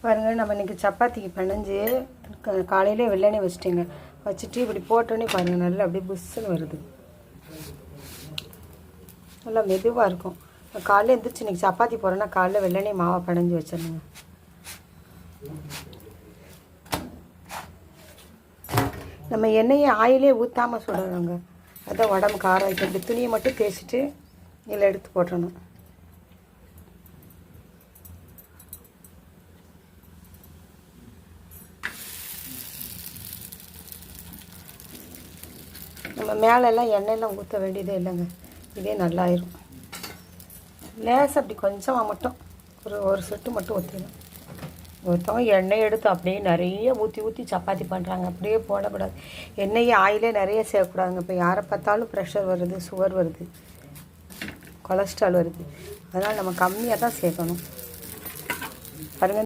பாருங்கள் நம்ம இன்றைக்கி சப்பாத்திக்கு பிணைஞ்சு க- காலையிலே வெள்ளனே வச்சுட்டேங்க. வச்சுட்டு இப்படி போட்டோன்னே பாருங்கள் நல்லா அப்படியே புஷ்ஷுன்னு வருது. நல்லா மெதுவாக இருக்கும். காலையில் எழுந்திரிச்சு இன்றைக்கி சப்பாத்தி போடுறேன்னா காலையில் வெள்ளனே மாவை பிணைஞ்சு வச்சிடணுங்க. நம்ம எண்ணெயை ஆயிலே ஊற்றாமல் சுடணுங்க. அதான் உடம்புக்கு ஆரோக்கியம். இப்படி துணியை மட்டும் தேய்ச்சிட்டு இதில் எடுத்து போட்டணும் நம்ம மேலெல்லாம் எண்ணெயெல்லாம் ஊற்ற வேண்டியதே இல்லைங்க. இதே நல்லாயிரும். லேஸ் அப்படி கொஞ்சமாக மட்டும். ஒரு ஒரு சொட்டு மட்டும் ஊற்றிடும் ஒருத்தவங்க எண்ணெய் எடுத்து அப்படியே நிறைய ஊற்றி ஊற்றி சப்பாத்தி பண்ணுறாங்க அப்படியே போடக்கூடாது. எண்ணெயை ஆயிலே நிறைய சேர்க்கக்கூடாதுங்க. இப்போ யாரை பார்த்தாலும் ப்ரெஷர் வருது சுகர் வருது கொலஸ்ட்ரால் வருது. அதனால் நம்ம கம்மியாக தான் சேர்க்கணும். பாருங்கள்